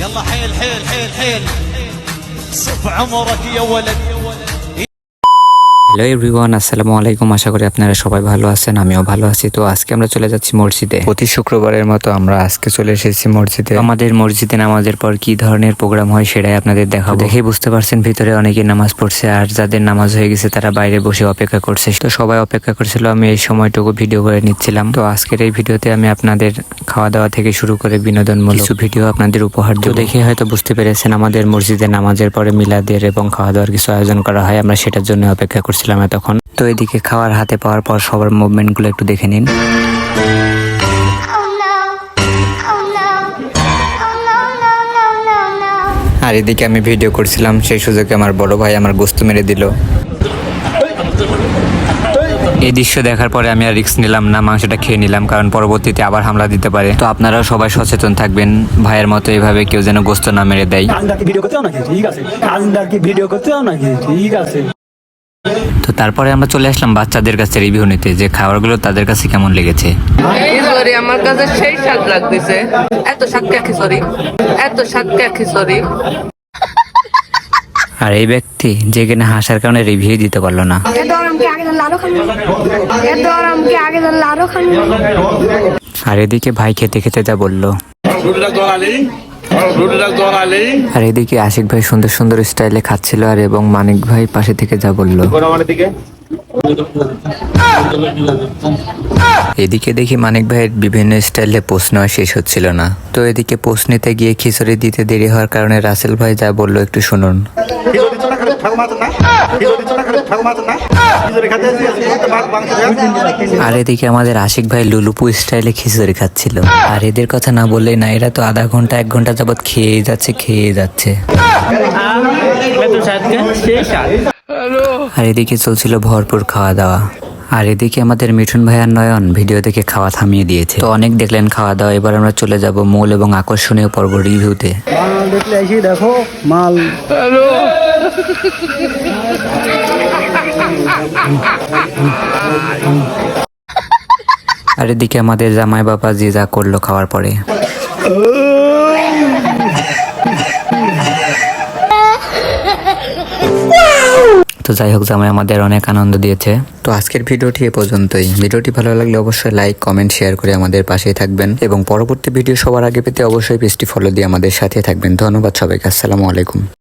يلا حيل حيل حيل حيل. صف عمرك يا ولد. Hello everyone আসসালামু আলাইকুম। আশা করি আপনারা সবাই ভালো আছেন আমিও ভালো আছি। তো আজকে আমরা চলে যাচ্ছি মসজিদে। প্রতি শুক্রবারের মতো আমরা আজকে চলে এসেছি মসজিদে। আমাদের মসজিদে নামাজের পর কি ধরনের প্রোগ্রাম হয় সেটাই আপনাদের দেখাবো। দেখে বুঝতে পারছেন ভিতরে অনেকে নামাজ পড়ছে আর যাদের নামাজ হয়ে গেছে তারা বাইরে বসে অপেক্ষা করছে। তো সবাই অপেক্ষা করছিল আমি এই সময়টুকু ভিডিও করে নিচ্ছিলাম। তো আজকের এই ভিডিওতে আমি আপনাদের খাওয়া দাওয়া থেকে শুরু করে বিনোদনমূলক কিছু ভিডিও আপনাদের উপহার দেবো। দেখে হয়তো বুঝতে পেরেছেন আমাদের মসজিদে নামাজের পরে মিলাদের এবং খাওয়া দাওয়ার কিছু আয়োজন করা হয় আমরা সেটার জন্য অপেক্ষা করছিলাম এতক্ষণ। তো এদিকে খাওয়ার হাতে পাওয়ার পর সবার মুভমেন্টগুলো একটু দেখে নিন. আর এদিকে আমি ভিডিও করছিলাম, সেই সুযোগে আমার বড় ভাই আমার গোস্ত মেরে দিল। এই দৃশ্য দেখার পরে আমি আর রিস্ক নিলাম না, মাংসটা খেয়ে নিলাম, কারণ পরবর্তীতে আবার হামলা দিতে পারে। তো আপনারাও সবাই সচেতন থাকবেন, ভাইয়ের মতো এভাবে কেউ যেন গোস্ত না মেরে দেয়। ঠিক আছে। তো তারপরে আমরা চলে আসলাম বাচ্চাদের কাছে রিভিউ নিতে। যে খাবারগুলো তাদের কাছে কেমন লেগেছে? আমার কাছে সেই স্বাদ লাগতেছে। এত সাতকা এত সাতকা খিচুড়ি? আর এই ব্যক্তি যে কিনা হাসার কারণে রিভিউ দিতে পারল না। আর এদিকে ভাই খেতে খেতে যা বলল। আর এদিকে আশিক ভাই সুন্দর সুন্দর স্টাইলে খাচ্ছিল আর এবং মানিক ভাই পাশে থেকে যা বলল। এদিকে দেখি মানিক ভাইয়ের বিভিন্ন স্টাইলে নেওয়া শেষ হচ্ছিল না। তো এদিকে পোস্ট নিতে গিয়ে খিচুড়ি দিতে দেরি হওয়ার কারণে রাসেল ভাই যা বলল একটু শুনুন। আর এদিকে আমাদের আশিক ভাই লুলুপু স্টাইলে খিচুড়ি খাচ্ছিল। আর এদের কথা না বললেই না এরা তো আধা ঘণ্টা এক ঘণ্টা যাবৎ খেয়ে যাচ্ছে খেয়ে যাচ্ছে। আর এদিকে চলছিল ভরপুর খাওয়া দাওয়া আর এদিকে আমাদের মিঠুন ভাই আর নয়ন ভিডিও দেখে খাওয়া থামিয়ে দিয়েছে। তো অনেক দেখলেন খাওয়া দাওয়া এবার আমরা চলে যাব মূল এবং আকর্ষণীয় পর্ব রিভিউতে। মাল দেখলে এসে দেখো মাল আর এদিকে আমাদের জামাই বাবা যে যা করল খাওয়ার পরে। যাই হোক, জামাই আমাদের অনেক আনন্দ দিয়েছে। তো আজকের ভিডিওটি এ পর্যন্তই। ভিডিওটি ভালো লাগলে অবশ্যই লাইক কমেন্ট শেয়ার করে আমাদের পাশেই থাকবেন। এবং পরবর্তী ভিডিও সবার আগে পেতে অবশ্যই পেজটি ফলো দিয়ে আমাদের সাথে থাকবেন। ধন্যবাদ সবাইকে। আসসালামু আলাইকুম।